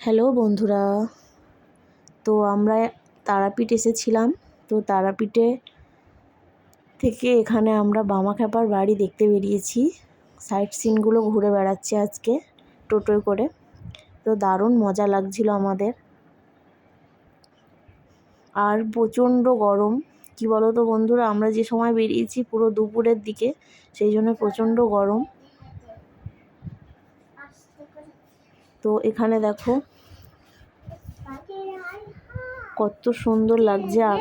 Hello বন্ধুরা, তো আমরা তারাপীঠ এসেছিলাম। তো তারাপীঠে থেকে এখানে আমরা বামাখ্যাপার বাড়ি দেখতে বেরিয়েছি। সাইট সিনগুলো ঘুরে বেড়াচ্ছি আজকে টোটোয় করে। তো দারুণ মজা লাগছিল আমাদের। আর প্রচণ্ড গরম। কি বলো তো বন্ধুরা, আমরা যে সময় বেরিয়েছি পুরো দুপুরের দিকে, সেই জন্য প্রচণ্ড গরম। তো এখানে দেখো কত সুন্দর লাগছে আর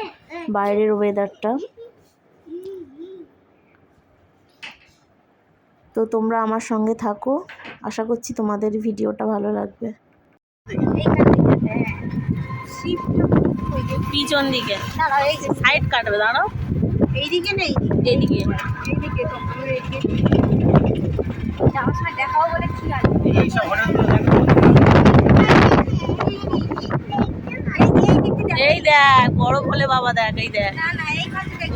বাইরের ওয়েদারটা তো তোমরা আমার সঙ্গে থাকো আশা করছি তোমাদের ভিডিওটা ভালো লাগবে। পিছন দিকে। সাইড কাটবে দাঁড়াও। এইদিকে নেই এইদিকে। এইদিকে যাওয়ার সময় দেখাবো বলে কি আছে এই দেখ বড় বলে বাবা দেখ এই দেখ।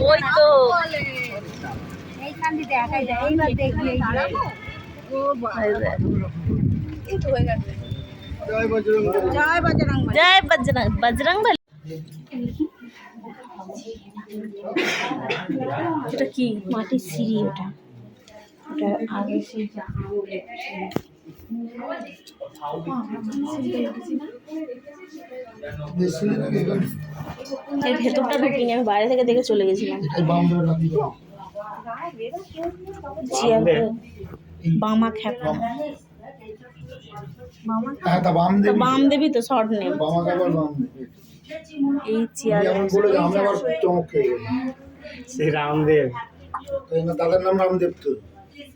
ওই তো। জয় বজরং জয় বজরং বজরং বলি। এটা কি? মাটির সিঁড়ি ওটা ওটা আগে। সেই এর ভেতরটা ঢুকিনি আমি বাইরে থেকে দেখে চলে গেছিলাম। বামা খ্যাপা হ্যাঁ বাম তো দেবী বাম দেবী তো শর্ট বাম এই চেয়ার সেই রামদেব। তো এনার দাদার নাম রামদেব তো।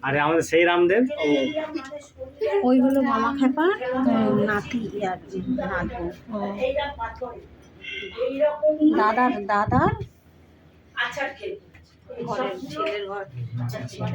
আরে আমাদের সেই রামদেব? ও। ওই হলো মামা খেপা নাতি আর কি, নাতবউ। দাদার দাদার ছেলের ঘর এবার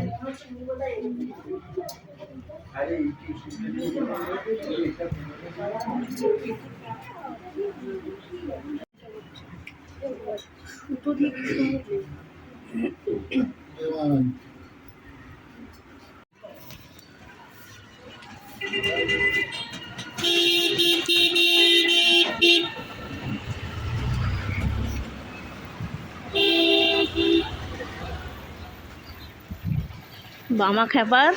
বামা খেপার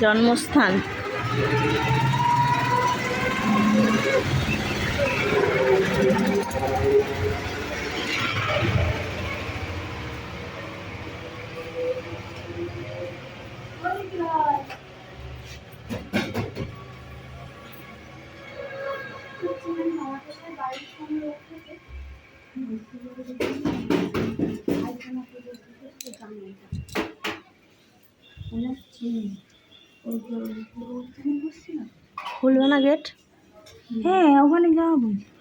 জন্মস্থান। খুলবে না গেট হ্যাঁ ওখানে যাওয়া বলছি